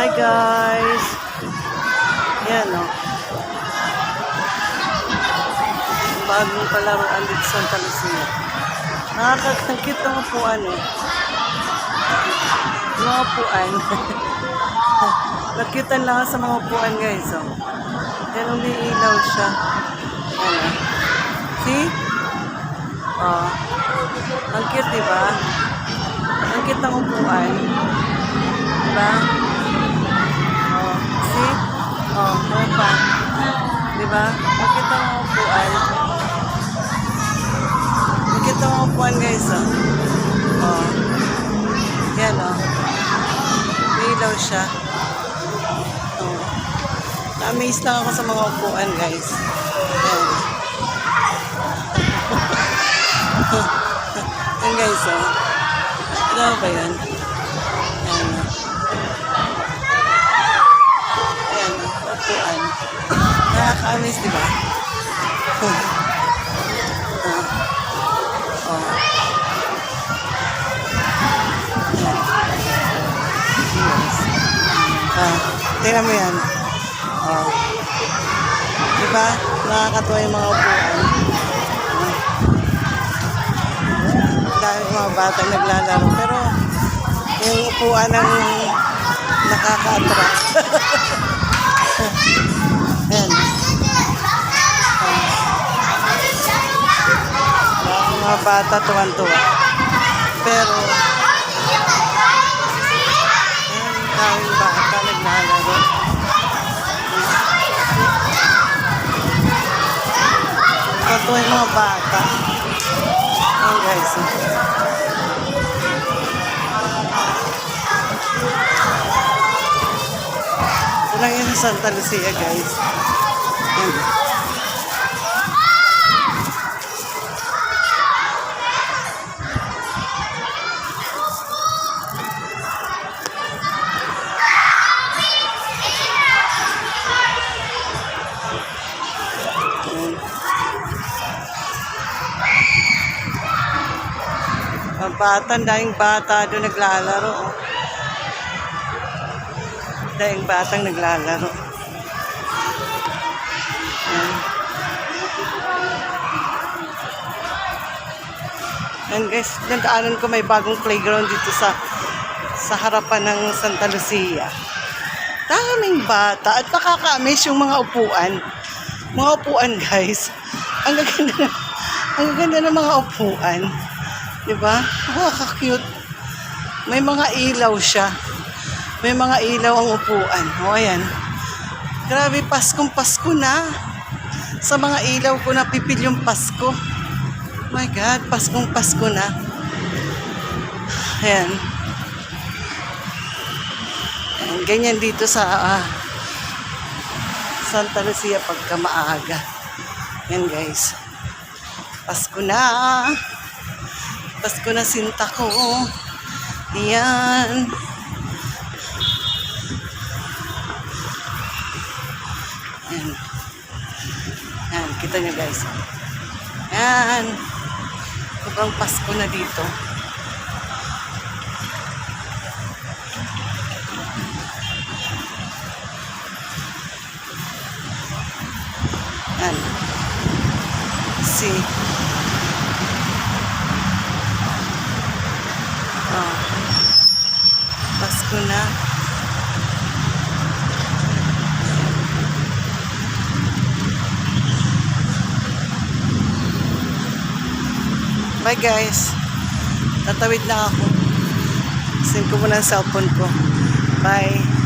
Hi guys! Yan o. Bagong palaruan dito sa Santa Lucia. Nakakagtangkit ng upuan eh. Mga upuan. Nakitan lang sa mga upuan guys. Oh. Yan umiilaw siya. Yan oh. See? Oh. Ang cute, di ba? Ang cute ng upuan. Di Di ba? Ang cute ng upuan. Cute ng upuan, guys, oh. Oh. Yan, oh. May ilaw siya. Oh. Na-amaze lang ako sa mga upuan, guys. Yan. Yan guys, oh. Ano ba yan? Ayan. oh. Ayan, oh. upuan. Nakaka-amaze, di ba? Ah. Oh. Ayan. Yes. Ah, tingnan mo yan. Oh. Di ba? Nakakatuwa yung mga upuan. dahil mga bata naglalaro. Pero yung upuan ang nakaka-attract. mga bata tuwan-tuwa. Pero ayan, dahil bata naglalaro. Yung mga bata. Ayan guys. Ito lang yun sa Santa Lucia guys. Ayan. Mga bata, ang daing bata doon naglalaro. Oh. Daing batang naglalaro. Ayan. Ayan guys, nagdaanan ko may bagong playground dito sa sa harapan ng Santa Lucia. Daming bata at nakaka-amaze yung mga upuan. Mga upuan guys. Ang gaganda, ang gaganda ng mga upuan. Di ba? Nakaka-cute. May mga ilaw siya. May mga ilaw ang upuan. O, ayan. Grabe, Paskong Pasko na. Sa mga ilaw ko napipil yung Pasko. My God, Paskong Pasko na. Ayan. Ayan, Ganyan dito sa ah, Santa Lucia pagka maaga. Yan guys. Pasko na. Pasko na sinta ko. Yan. Yan. Yan. Kita nyo guys. Yan. Sobrang Pasko na dito. Yan. See. Oh. Pasko na. Bye guys. Tatawid na ako. Sim ko muna ang cellphone ko. Bye.